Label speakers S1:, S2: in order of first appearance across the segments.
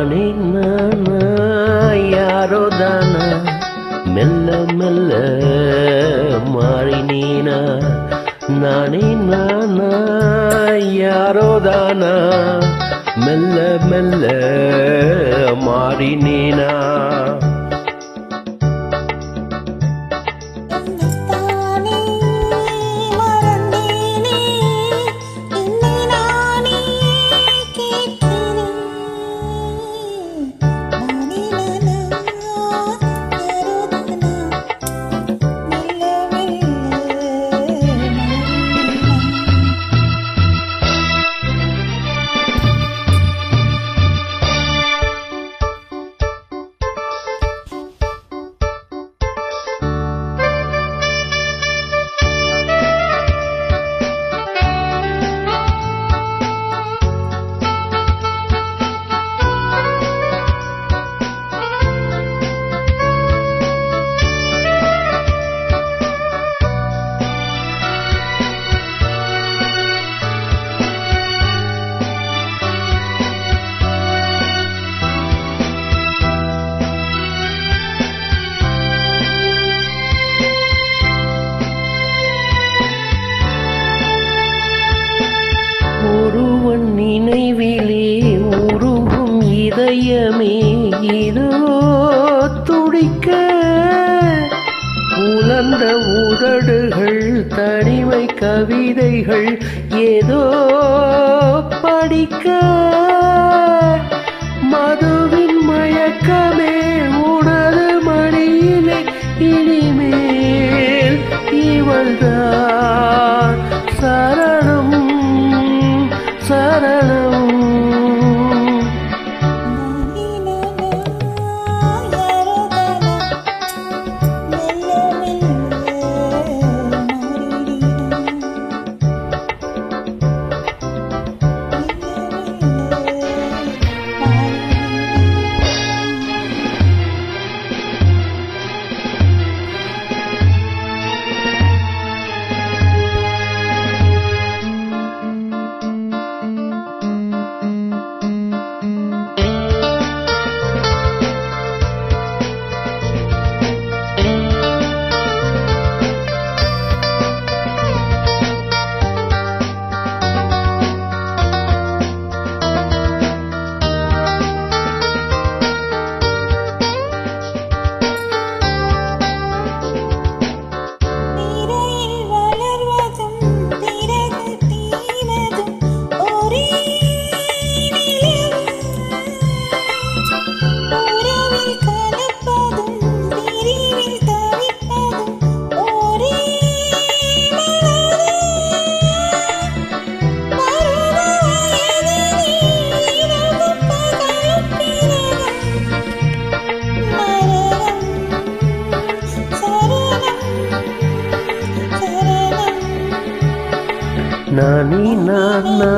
S1: நானே நானா யாரோ தானா. மெல்ல மெல்ல மாறினீனா நானே. நானா யாரோ தானா. மெல்ல மெல்ல மாறினீனா நினைவிலே உருகும் இதயமே இதோ துடிக்க உலர்ந்த உதடுகள் தனிமை கவிதைகள் ஏதோ படிக்க. மதுவின் மயக்கமே உனது மடியிலே இனிமேல் இவள்தான்.
S2: நானி நானா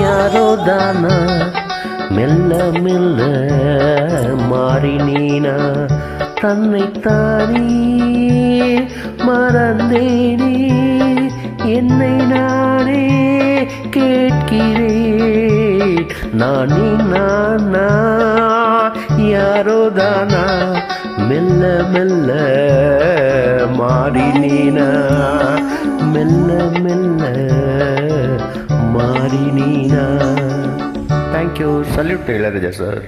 S1: யாரோ தானா மெல்ல மெல்ல மாறினீனா தன்னைத்தானே மறந்தேனே என்னை நானே கேட்கிறேன் நானி நானா யாரோ தானா மெல்ல மெல்ல மெல்ல மெல்ல மாறினீனா thank you salute Ilaiyaraaja sir